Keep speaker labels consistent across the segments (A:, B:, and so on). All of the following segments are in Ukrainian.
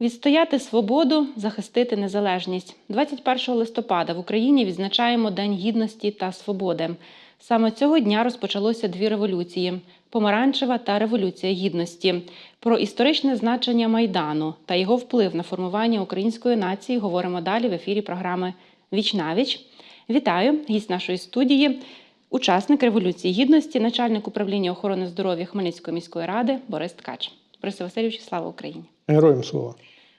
A: Відстояти свободу, захистити незалежність. 21 листопада в Україні відзначаємо День гідності та свободи. Саме цього дня розпочалося дві революції: помаранчева та революція гідності. Про історичне значення майдану та його вплив на формування української нації говоримо далі в ефірі програми Вічнавіч. Вітаю гість нашої студії, учасник революції гідності, начальник управління охорони здоров'я Хмельницької міської ради Борис Ткач. Борисе Васильовичу, слава Україні!
B: Героям слова.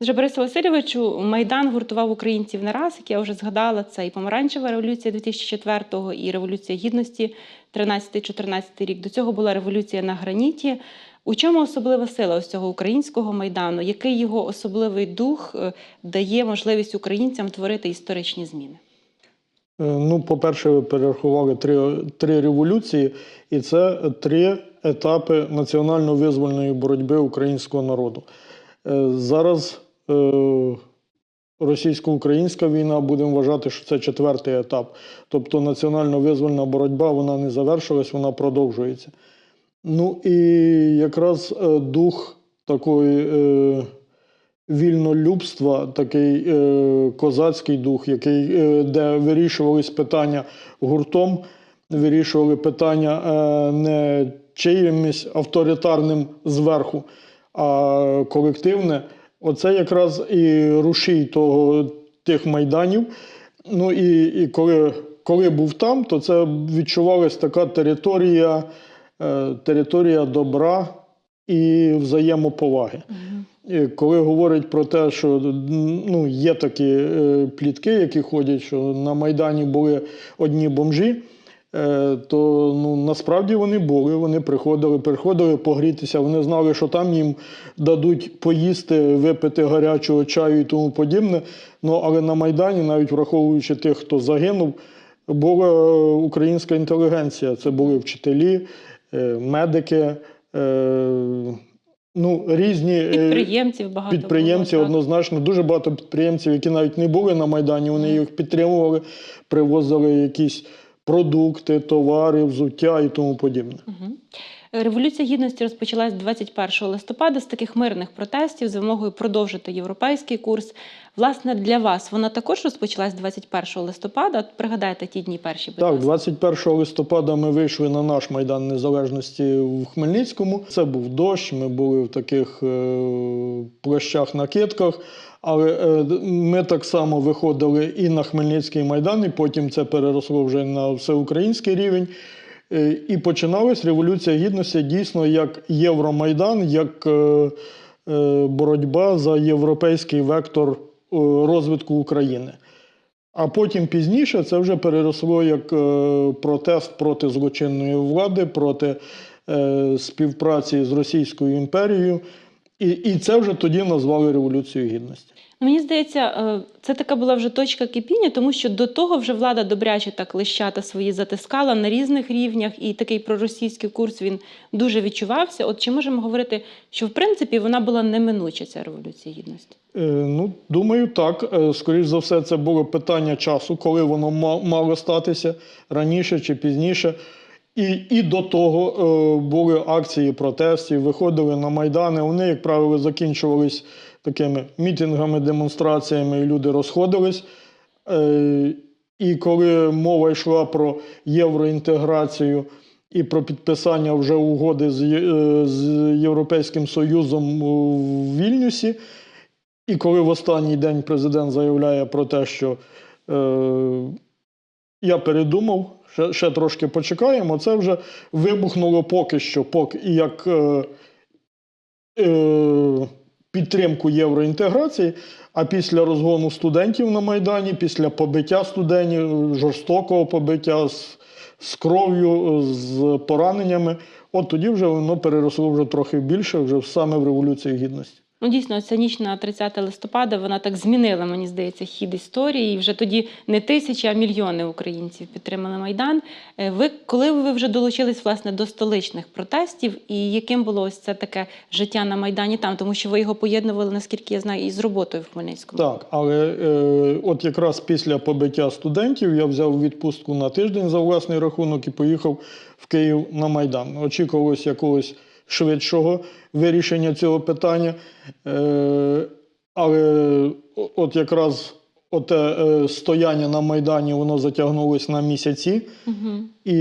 A: Вже Борису Васильовичу, Майдан гуртував українців не раз, як я вже згадала, це і помаранчева революція 2004-го, і революція гідності 13-14 рік. До цього була революція на граніті. У чому особлива сила ось цього українського майдану? Який його особливий дух е, дає можливість українцям творити історичні зміни?
B: Е, Ну, по-перше, ви перерахували три, три революції, і це три етапи національно-визвольної боротьби українського народу. Е, Зараз російсько-українська війна, будемо вважати, що це четвертий етап. Тобто національно-визвольна боротьба вона не завершилась, вона продовжується. Ну і якраз е, дух такої е, вільнолюбства, такий е, козацький дух, який, е, де вирішувались питання гуртом, вирішували питання е, не чиїмось авторитарним зверху, а колективне. Оце якраз і рушій того, тих майданів. Ну і, і коли, коли був там, то це відчувалась така територія, е, територія добра і взаємоповаги. І Коли говорять про те, що ну, є такі е, плітки, які ходять, що на Майдані були одні бомжі, то ну, насправді вони були. Вони приходили, приходили погрітися, вони знали, що там їм дадуть поїсти, випити гарячого чаю і тому подібне. Ну, але на Майдані, навіть враховуючи тих, хто загинув, була е, українська інтелігенція. Це були вчителі, е, медики. е, Ну, різні е,
A: Підприємців багато
B: підприємці
A: було,
B: однозначно. Дуже багато підприємців, які навіть не були на Майдані, вони їх підтримували, привозили якісь продукти, товари, взуття і тому подібне.
A: Революція гідності розпочалась 21 листопада з таких мирних протестів з вимогою продовжити європейський курс. Власне, для вас вона також розпочалась 21 листопада. От Пригадайте ті дні перші. будь
B: Так,
A: ласка.
B: 21 листопада ми вийшли на наш Майдан Незалежності в Хмельницькому. Це був дощ, ми були в таких е, плащах, накидках. Але е, ми так само виходили і на Хмельницький майдан, і потім це переросло вже на всеукраїнський рівень. Е, І починалась революція гідності дійсно як Євромайдан, як е, боротьба за європейський вектор розвитку України. А потім пізніше це вже переросло як протест проти злочинної влади, проти співпраці з Російською імперією. І, і це вже тоді назвали Революцією Гідності.
A: Мені здається, е, це така була вже точка кипіння, тому що до того вже влада добряче так лищата свої затискала на різних рівнях, і такий проросійський курс він дуже відчувався. От чи можемо говорити, що в принципі вона була неминуча, ця революція гідності?
B: Е, ну, думаю, так. Е, Скоріш за все, це було питання часу, коли воно мало статися раніше чи пізніше. І, і до того е, були акції протестів, виходили на майдани. Вони, як правило, закінчувались такими мітингами, демонстраціями, і люди розходились. Е, і коли мова йшла про євроінтеграцію і про підписання вже угоди з, е, з Європейським Союзом у Вільнюсі, і коли в останній день президент заявляє про те, що е, я передумав, ще, ще трошки почекаємо, це вже вибухнуло поки що, поки як е, е, підтримку євроінтеграції. А після розгону студентів на Майдані, після побиття студентів, жорстокого побиття з, з кров'ю, з пораненнями, от тоді вже воно переросло вже трохи більше, вже саме в Революції Гідності.
A: Ну, дійсно, ця ніч на 30 листопада вона так змінила, мені здається, хід історії. І вже тоді не тисячі, а мільйони українців підтримали Майдан. Е, Ви коли ви вже долучились власне до столичних протестів, і яким було ось це таке життя на Майдані там, тому що ви його поєднували, наскільки я знаю, із роботою в Хмельницькому?
B: Так, але е, от якраз після побиття студентів я взяв відпустку на тиждень за власний рахунок і поїхав в Київ на Майдан. Очікувалось якогось швидшого вирішення цього питання. Е, Але от якраз оте е, стояння на Майдані воно затягнулось на місяці
A: Угу.
B: і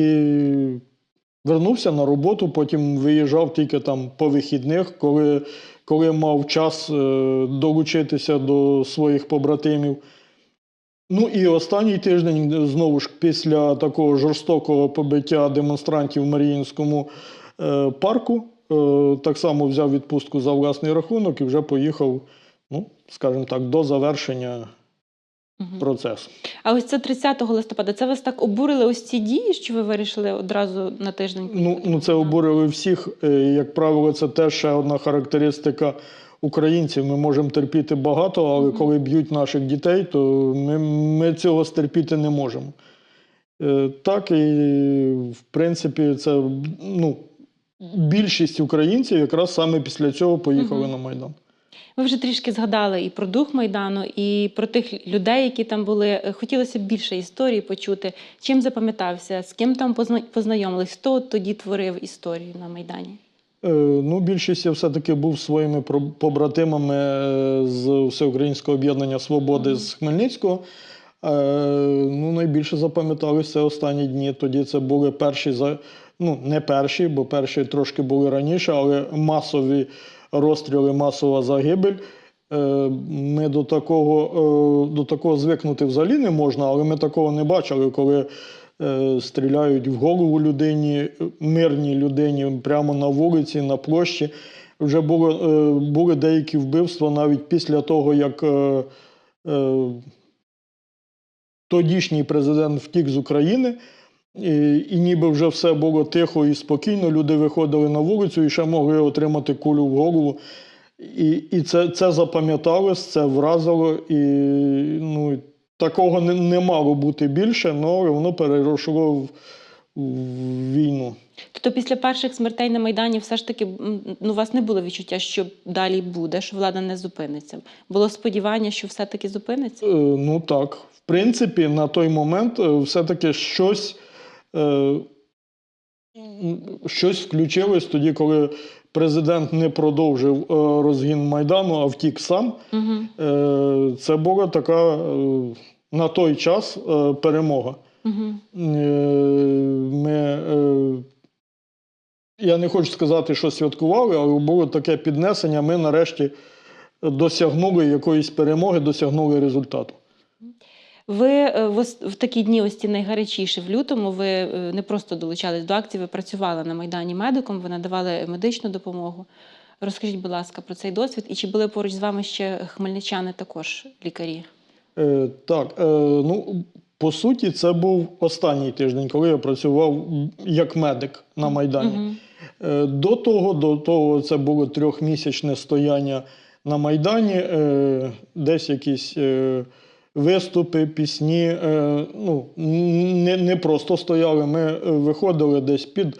B: вернувся на роботу, потім виїжджав тільки там по вихідних, коли, коли мав час е, долучитися до своїх побратимів. Ну і останній тиждень, знову ж після такого жорстокого побиття демонстрантів в Маріїнському парку, так само взяв відпустку за власний рахунок і вже поїхав, ну, скажімо так, до завершення
A: Угу.
B: процесу.
A: А ось це 30 листопада. Це вас так обурили ось ці дії, що ви вирішили одразу на тиждень?
B: Ну, ну це обурили всіх. Е, Як правило, це теж ще одна характеристика українців. Ми можемо терпіти багато, але
A: Мгм.
B: коли б'ють наших дітей, то ми, ми цього стерпіти не можемо. Е, Так, і в принципі, це ну, більшість українців якраз саме після цього поїхали
A: Мгм.
B: на Майдан.
A: Ви вже трішки згадали і про дух Майдану, і про тих людей, які там були. Хотілося б більше історії почути. Чим запам'ятався, з ким там познайомились, хто тоді творив історію на Майдані?
B: Е, Ну, більшість я все-таки був своїми побратимами е, з Всеукраїнського об'єднання Свободи
A: Мгм.
B: з Хмельницького. Е, Ну, найбільше запам'яталися останні дні. Тоді це були перші за- ну, не перші, бо перші трошки були раніше, але масові розстріли, масова загибель. Е, Ми до такого, е, до такого звикнути взагалі не можна, але ми такого не бачили, коли е, стріляють в голову людині, мирній людині прямо на вулиці, на площі. Вже було, е, були деякі вбивства навіть після того, як тодішній президент втік з України. І, і ніби вже все було тихо і спокійно. Люди виходили на вулицю і ще могли отримати кулю в голову. І, і це, це запам'яталось, це вразило. І ну, такого не, не мало бути більше, але воно перейшло в, в війну.
A: Тобто після перших смертей на Майдані все ж таки ну, у вас не було відчуття, що далі буде, що влада не зупиниться. Було сподівання, що все-таки зупиниться?
B: Е, Ну так, в принципі, на той момент е, все-таки щось, щось включилось тоді, коли президент не продовжив е, розгін Майдану, а втік сам.
A: Угу.
B: Е, Це була така е, на той час е, перемога.
A: Угу.
B: Е, Ми, е, я не хочу сказати, що святкували, але було таке піднесення. Ми нарешті досягнули якоїсь перемоги, досягнули результату.
A: Ви е, в, такі дні, ось ці найгарячіші в лютому, ви е, не просто долучались до акції, ви працювали на Майдані медиком, ви надавали медичну допомогу. Розкажіть, будь ласка, про цей досвід. І чи були поруч з вами ще хмельничани також лікарі?
B: Е, так, е, ну, по суті, це був останній тиждень, коли я працював як медик на Майдані.
A: Мгм.
B: Е, До того, до того це було трьохмісячне стояння на Майдані, е, десь якісь е, виступи, пісні. е, Ну, не, не просто стояли. Ми е, виходили десь під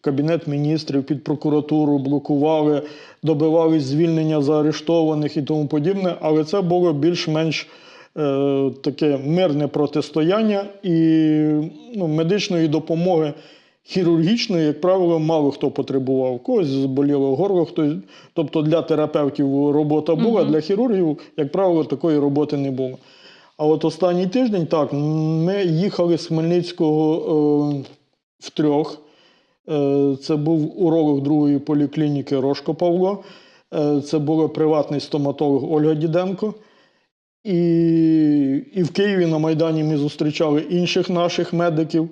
B: Кабінет міністрів, під прокуратуру, блокували, добивались звільнення заарештованих і тому подібне. Але це було більш-менш е, таке мирне протистояння і ну, медичної допомоги хірургічної, як правило, мало хто потребував. Когось зболіло горло, хтось. Тобто для терапевтів робота була,
A: Мгм.
B: для хірургів, як правило, такої роботи не було. А от останній тиждень, так, ми їхали з Хмельницького е, втрьох. Е, Це був уролог другої поліклініки Рошко Павло. Е, Це був приватний стоматолог Ольга Діденко. І, і в Києві на Майдані ми зустрічали інших наших медиків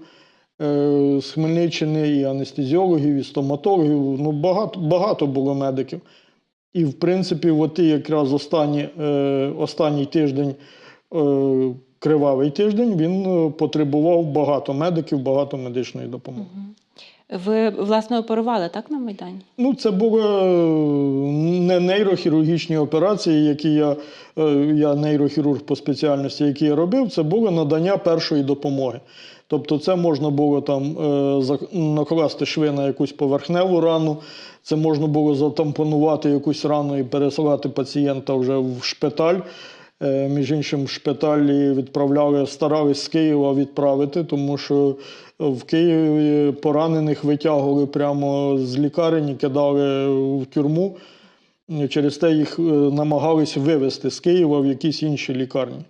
B: е, з Хмельниччини, і анестезіологів, і стоматологів. Ну, багато, багато було медиків. І, в принципі, от якраз останні, е, останній тиждень, кривавий тиждень, він е, потребував багато медиків, багато медичної допомоги.
A: Ви власне оперували так на Майдані?
B: Ну, це були е, не нейрохірургічні операції, які я, е, я нейрохірург по спеціальності, які я робив, це було надання першої допомоги. Тобто, це можна було там е, накласти шви на якусь поверхневу рану, це можна було затампонувати якусь рану і пересилати пацієнта вже в шпиталь. Е, Між іншим, в шпиталі відправляли, старались з Києва відправити, тому що в Києві поранених витягували прямо з лікарень кидали в тюрму. Через те їх е, намагались вивезти з Києва в якісь інші лікарні.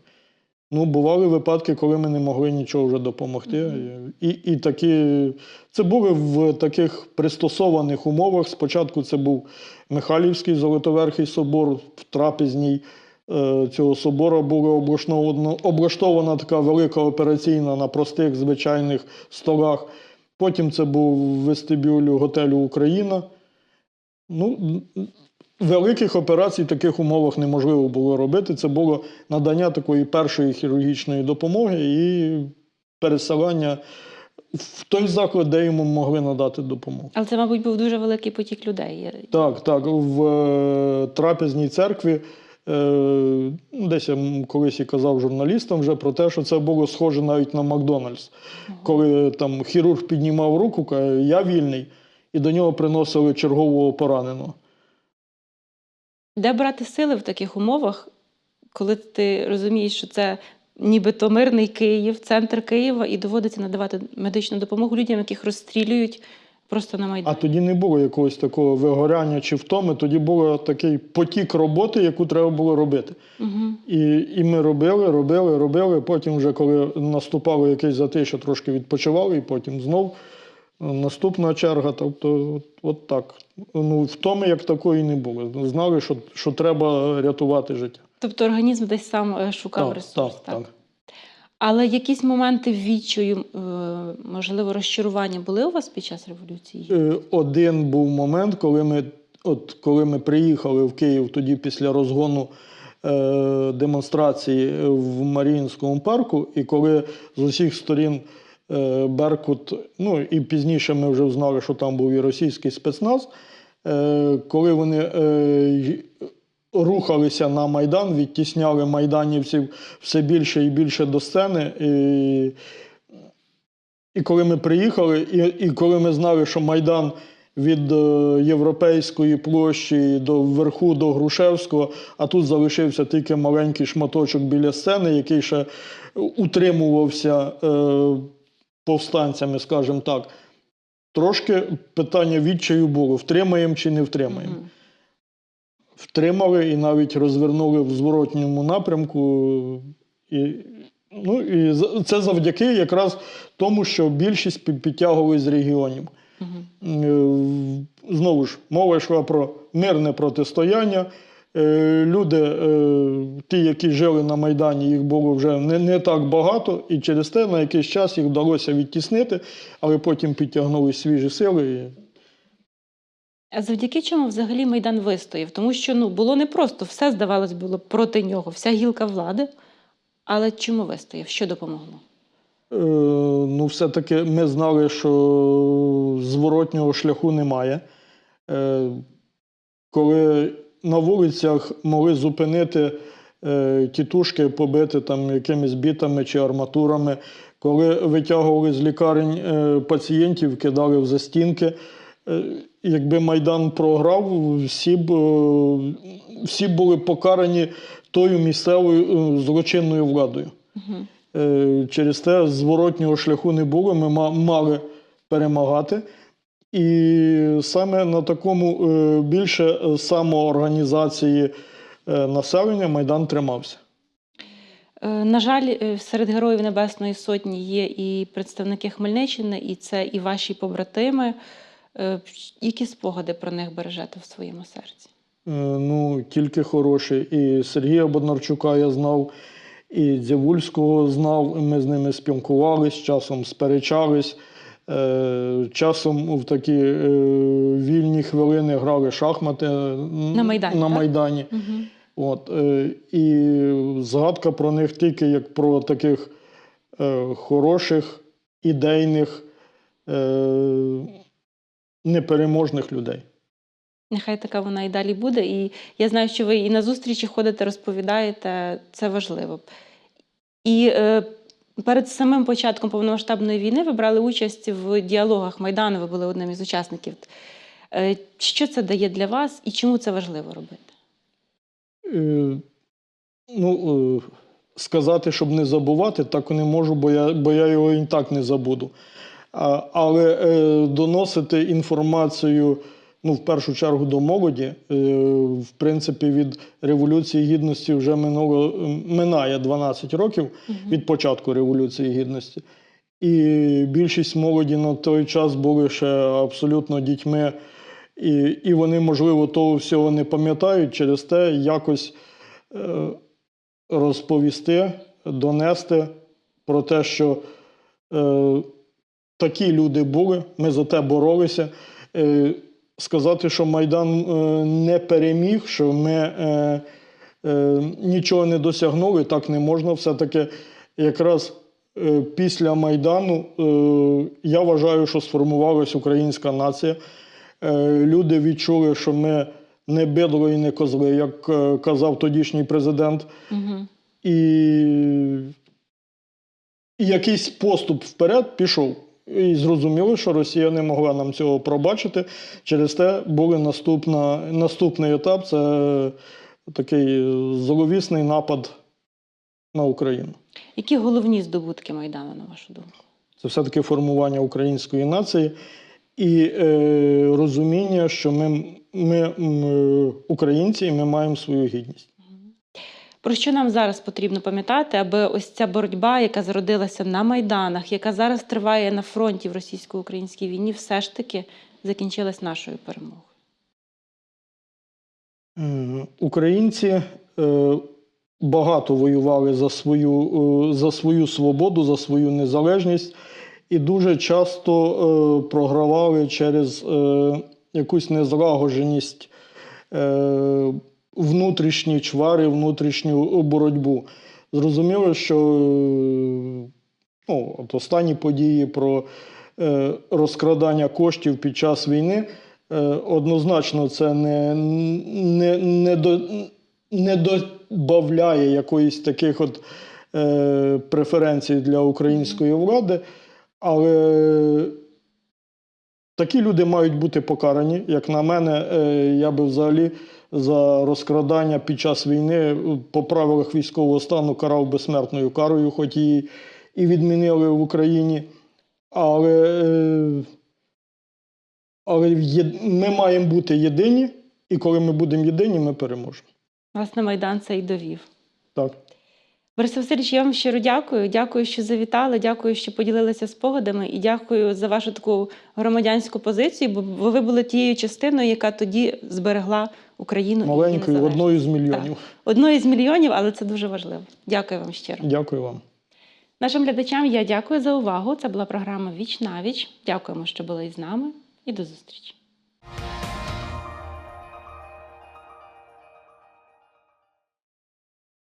B: Ну, бували випадки, коли ми не могли нічого вже допомогти. І, і такі, це були в таких пристосованих умовах. Спочатку це був Михайлівський Золотоверхий собор в трапезній цього собору була облаштована, облаштована така велика операційна на простих звичайних столах. Потім це був вестибюль готелю Україна. Ну, великих операцій в таких умовах неможливо було робити. Це було надання такої першої хірургічної допомоги і переселення в той заклад, де йому могли надати допомогу.
A: Але це, мабуть, був дуже великий потік людей.
B: Так, так. В е, трапезній церкві. Е, ну, Десь я колись і казав журналістам вже про те, що це було схоже навіть на Макдональдс. Коли там хірург піднімав руку, каже, я вільний, і до нього приносили чергового пораненого.
A: Де брати сили в таких умовах, коли ти розумієш, що це нібито мирний Київ, центр Києва, і доводиться надавати медичну допомогу людям, яких розстрілюють просто на
B: А тоді не було якогось такого вигоряння чи втоми, тоді був такий потік роботи, яку треба було робити.
A: Угу.
B: І, і ми робили, робили, робили. Потім, вже коли наступало якесь затишя, трошки відпочивали, і потім знов е, наступна черга. Тобто, от, от так. Ну, втоми як такої не було. Знали, що, що треба рятувати життя.
A: Тобто організм десь сам е, шукав ресурс.
B: так, так.
A: Але якісь моменти відчаю, е, можливо, розчарування були у вас під час революції?
B: Е, Один був момент, коли ми, от, коли ми приїхали в Київ тоді після розгону е, демонстрації в Маріїнському парку, і коли з усіх сторін е, Беркут, ну і пізніше ми вже знали, що там був і російський спецназ, е, коли вони е, рухалися на Майдан, відтісняли майданівців все більше і більше до сцени. І, і коли ми приїхали, і, і коли ми знали, що Майдан від е, Європейської площі до верху до Грушевського, а тут залишився тільки маленький шматочок біля сцени, який ще утримувався е, повстанцями, скажімо так. Трошки питання відчаю було: втримаємо чи не втримаємо. Втримали і навіть розвернули в зворотньому напрямку. І, ну, і це завдяки якраз тому, що більшість пі- підтягували з регіонів. Е, Знову ж, мова йшла про мирне протистояння. Е, Люди, е, ті, які жили на Майдані, їх було вже не, не так багато, і через те на якийсь час їх вдалося відтіснити, але потім підтягнули свіжі сили.
A: А завдяки чому взагалі Майдан вистояв? Тому що ну, було непросто, все, здавалось, було проти нього, вся гілка влади. Але чому вистояв? Що допомогло?
B: Е, ну, все-таки ми знали, що зворотнього шляху немає. Е, коли на вулицях могли зупинити е, тітушки, побити там якимись бітами чи арматурами, коли витягували з лікарень е, пацієнтів, кидали в застінки. Е, якби Майдан програв, всі б, е, всі були покарані тою місцевою е, злочинною владою.
A: Угу.
B: Через те зворотнього шляху не було. Ми мали перемагати. І саме на такому більше самоорганізації населення Майдан тримався.
A: На жаль, серед героїв Небесної Сотні є і представники Хмельниччини, і це і ваші побратими. Е, Які спогади про них бережете в своєму серці?
B: Е, Ну, тільки хороші. І Сергія Боднарчука я знав, і Дзявульського знав. Ми з ними спілкувались, часом сперечались. Е, Часом в такі вільні хвилини грали шахмати на
A: Майдані,
B: На? Майдані.
A: Угу.
B: От, і згадка про них тільки як про таких хороших, ідейних, непереможних людей.
A: Нехай така вона і далі буде. І я знаю, що ви і на зустрічі ходите, розповідаєте, це важливо. І е, перед самим початком повномасштабної війни ви брали участь в діалогах Майдану, ви були одним із учасників. Е, що це дає для вас і чому це важливо робити?
B: Е, ну, е, сказати, щоб не забувати, так не можу, бо я, бо я його і так не забуду. Але е, доносити інформацію ну, в першу чергу до молоді. Е, В принципі, від Революції Гідності вже минуло, минає 12 років від початку Революції Гідності. І більшість молоді на той час були ще абсолютно дітьми, і, і вони, можливо, того всього не пам'ятають через те, якось е, розповісти, донести про те, що е, такі люди були, ми за те боролися. Е, сказати, що Майдан е, не переміг, що ми е, нічого не досягнули, так не можна. Все-таки якраз після Майдану я вважаю, що сформувалась українська нація. Люди відчули, що ми не бидло і не козли, як казав тодішній президент.
A: Угу.
B: І, і якийсь поступ вперед пішов. І зрозуміло, що Росія не могла нам цього пробачити. Через те наступна, наступний етап це такий зловісний напад на Україну.
A: Які головні здобутки Майдану, на вашу думку?
B: Це все-таки формування української нації і е, розуміння, що ми, ми, м, українці і ми маємо свою гідність.
A: Про що нам зараз потрібно пам'ятати, аби ось ця боротьба, яка зародилася на майданах, яка зараз триває на фронті в російсько-українській війні, все ж таки закінчилась нашою перемогою?
B: Українці е, багато воювали за свою, е, за свою свободу, за свою незалежність і дуже часто е, програвали через якусь незлагодженість, внутрішні чвари, внутрішню боротьбу. Зрозуміло, що е, ну, от останні події про е, розкрадання коштів під час війни. Е, Однозначно, це не, не, не, до, не добавляє якоїсь таких от е, преференцій для української влади, але такі люди мають бути покарані. Як на мене, е, я би взагалі за розкрадання під час війни е, по правилах військового стану карав безсмертною карою, хоч її і відмінили в Україні. Але е, але ми маємо бути єдині, і коли ми будемо єдині, ми переможемо.
A: Власне, Майдан це і довів.
B: Так.
A: Борис Васильович, я вам щиро дякую. Дякую, що завітали. Дякую, що поділилися спогадами, і дякую за вашу таку громадянську позицію, бо ви були тією частиною, яка тоді зберегла Україну
B: Маленькою, одною з мільйонів.
A: Одною з мільйонів, але це дуже важливо. Дякую вам щиро.
B: Дякую вам.
A: Нашим глядачам я дякую за увагу. Це була програма Віч на віч. Дякуємо, що були із нами, і до зустрічі.